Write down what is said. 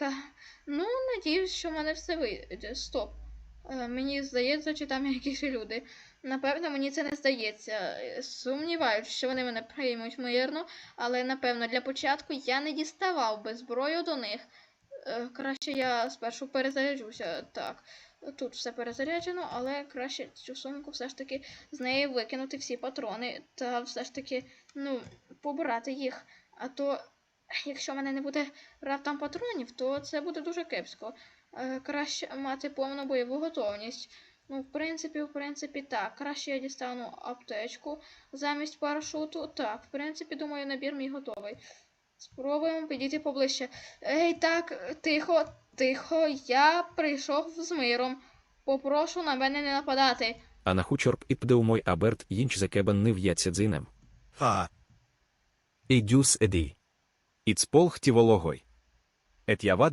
така. Ну, надіюсь, що в мене все вийде. Стоп. Е, Мені здається, чи там якісь люди. Напевно, мені це не здається. Е, Сумніваюся, що вони мене приймуть мирно, але напевно для початку я не діставав би зброю до них. Е, Краще я спершу перезаряджуся. Так, тут все перезаряджено, але краще цю сумку все ж таки з неї викинути всі патрони та все ж таки, ну, побирати їх. А то, якщо в мене не буде раптом патронів, то це буде дуже кепсько. Е, краще мати повну бойову готовність. Ну, в принципі, в принципі, так. Краще я дістану аптечку замість парашуту. Так, в принципі, думаю, набір мій готовий. Спробуємо підійти поближче. Ей, так, тихо, тихо, я прийшов з миром. Попрошу на мене не нападати. Ана Хучорп і пдеумой аберт їнч закебен не в'яться дзинем. Ha. Ідюс еді. Іцполх тівологой. Ет ява